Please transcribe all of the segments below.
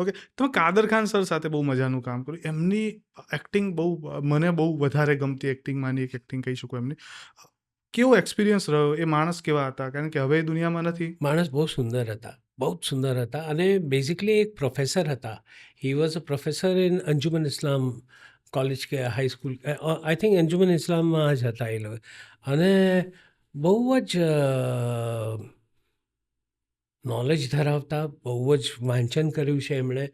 Okay તમે Kadar Khan sir સાથે બહુ મજાનું કામ કર્યું. એમની એક્ટિંગ બહુ, મને બહુ વધારે ગમતી એક્ટિંગમાંની એક એક્ટિંગ કહી શકું એમની. કેવો એક્સપિરિયન્સ રહ્યો? એ માણસ કેવા હતા? કારણ કે હવે દુનિયામાં નથી. માણસ બહુ સુંદર હતા. બહુ જ સુંદર હતા અને બેઝિકલી એક પ્રોફેસર હતા. He was a professor in Anjuman Islam college કે high school I think Anjuman ઇસ્લામમાં જ હતા એ લોકો. અને બહુ જ નોલેજ ધરાવતા બહુ જ વાંચન કર્યું છે એમણે.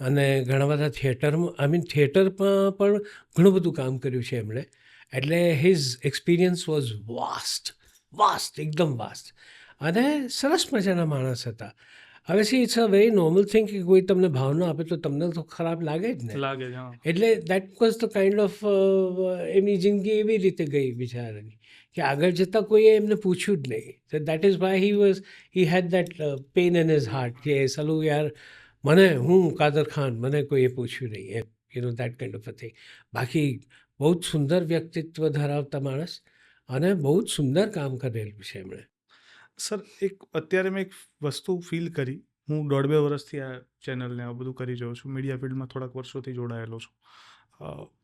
અને ઘણા બધા થિયેટરમાં આઈ મીન થિયેટરમાં પણ ઘણું બધું કામ કર્યું છે એમણે. એટલે his experience was vast vast એકદમ વાસ્ટ અને સરસ મજાના માણસ હતા. હવે see it's a very normal thing કે કોઈ તમને ભાવના આપે તો તમને તો ખરાબ લાગે જ ને. લાગે છે એટલે that was the kind of એમની જિંદગી એવી રીતે ગઈ બિચારાની કે આગળ જતાં કોઈએ એમને પૂછ્યું જ નહીં. That is why he was he had that pain in his heart કે સલું યાર મને હું કાદર ખાન મને કોઈએ પૂછ્યું નહીં એમ you know that kind of a thing બાકી બહુ જ સુંદર વ્યક્તિત્વ ધરાવતા માણસ અને બહુ જ સુંદર કામ કરેલું છે એમણે. સર એક અત્યારે મેં એક વસ્તુ ફીલ કરી. હું દોઢ બે વર્ષથી આ ચેનલને આ બધું કરી રહ્યો છું. મીડિયા ફિલ્ડમાં થોડાક વર્ષોથી જોડાયેલો છું.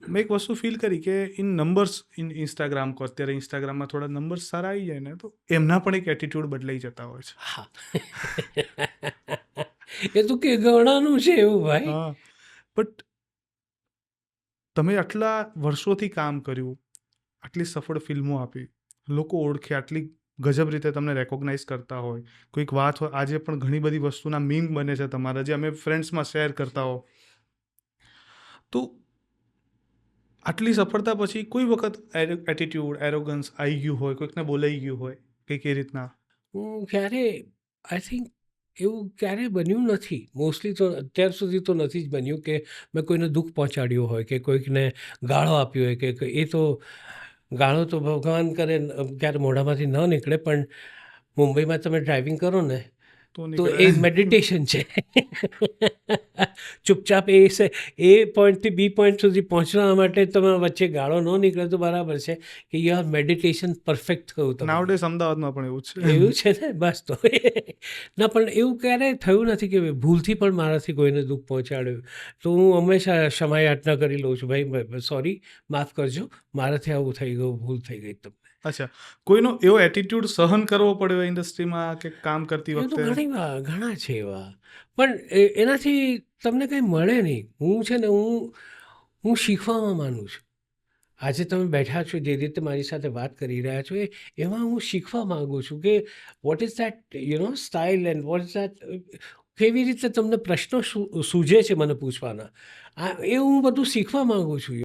મેં એક વસ્તુ ફીલ કરી કે ઇન નંબર્સ ઇન ઇન્સ્ટાગ્રામ કો અત્યારે ઇન્સ્ટાગ્રામમાં થોડા નંબર્સ સારા આવી જાય ને તો એમના પણ એક એટીટ્યુડ બદલાઈ જતા હોય છે. હા. એ તો કે ગણાનું છે એવું ભાઈ. બટ તમે આટલા વર્ષોથી કામ કર્યું આટલી સફળ ફિલ્મો આપી લોકો ઓળખે આટલી ગજબ રીતે તમને રેકોગ્નાઇઝ કરતા હોય. કોઈક વાત હોય, આજે પણ ઘણી બધી વસ્તુના મીમ બને છે તમારા, જે અમે ફ્રેન્ડ્સમાં શેર કરતા હો. તો આટલી સફળતા પછી કોઈ વખત એટીટ્યુડ એરોગન્સ આવી ગયું હોય, કોઈકને બોલાઈ ગયું હોય કંઈક એ રીતના? હું ક્યારે આઈ થિંક એવું ક્યારેય બન્યું નથી. મોસ્ટલી તો અત્યાર સુધી તો નથી જ બન્યું કે મેં કોઈને દુઃખ પહોંચાડ્યું હોય, કે કોઈકને ગાળો આપ્યો હોય કે, એ તો ગાળો તો ભગવાન કરે ક્યારે મોઢામાંથી ન નીકળે પણ મુંબઈમાં તમે ડ્રાઇવિંગ કરો ને તો. એ મેડિટેશન છે ચૂપચાપ એ છે એ પોઈન્ટથી બી પોઈન્ટ સુધી પહોંચવા માટે તમે વચ્ચે ગાળો ન નીકળે તો બરાબર છે કે યુ આર મેડિટેશન પરફેક્ટ થયું તમે નાવડે અમદાવાદમાં પણ એવું છે. એવું છે ને? બસ તો. ના પણ એવું ક્યારેય થયું નથી કે ભૂલથી પણ મારાથી કોઈને દુઃખ પહોંચાડ્યું. તો હું હંમેશા ક્ષમા યાચના કરી લઉં છું. ભાઈ સોરી માફ કરજો. મારાથી આવું થઈ ગયું ભૂલ થઈ ગઈ તમને. અચ્છા. કોઈનો એવો એટીટ્યુડ સહન કરવો પડ્યો ઇન્ડસ્ટ્રીમાં કે કામ કરતી વખતે? ઘણી ઘણા છે એવા. પણ એ- એનાથી તમને કંઈ મળે નહીં. હું છે ને, હું હું શીખવામાં માનું છું. આજે તમે બેઠા છો, જે રીતે મારી સાથે વાત કરી રહ્યા છો એમાં હું શીખવા માગું છું કે what is that you know style and what is that કેવી રીતે તમને પ્રશ્નો સૂઝે છે મને પૂછવાના. આ, એ હું બધું શીખવા માગું છું.